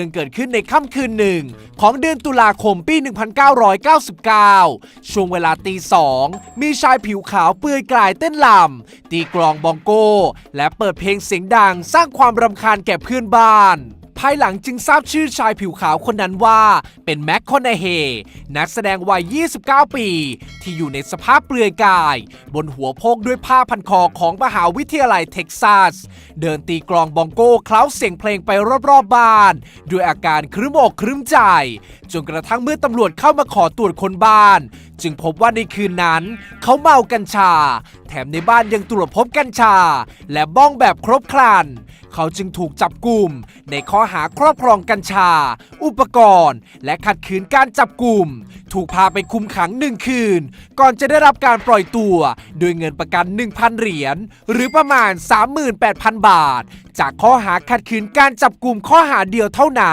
ึ่งเกิดขึ้นในค่ำคืนหนึ่ง ของเดือนตุลาคมปี 1999 ช่วงเวลาตีสองมีชายผิวขาวเปลือยกลายเต้นลำตีกลองบองโก และเปิดเพลงเสียงดังสร้างความรำคาญแก่เพื่อนบ้าน ภายหลังจึงทราบชื่อชายผิวขาวคนนั้นว่า เป็นแม็กคอนเฮนักแสดงวัย 29 ปี ที่อยู่ในสภาพเปลือยกาย บนหัวโพกด้วยผ้าพันคอของมหาวิทยาลัยเท็กซัส เดินตีกลองบองโก้เคล้าเสียงเพลงไปรอบๆบบ้าน ด้วยอาการครึ้มอกครึ้มใจ จนกระทั่งเมื่อตำรวจเข้ามาขอตรวจคนบ้าน จึงพบว่าในคืนนั้น เขาเมากัญชา แถมในบ้านยังตรวจพบกัญชา และบ้องแบบครบครัน เขาจึงถูกจับกลุ่มในข้ออหาครอบครองกัญชา อุปกรณ์ และขัดขืนการจับกลุ่ม ถูกพาไปคุมขังหนึ่งคืน ก่อนจะได้รับการปล่อยตัวโดยเงินประกัน 1,000 เหรียญ หรือประมาณ 38,000 บาท จากข้อหาขัดขืนการจับกลุ่มข้อหาเดียวเท่านั้น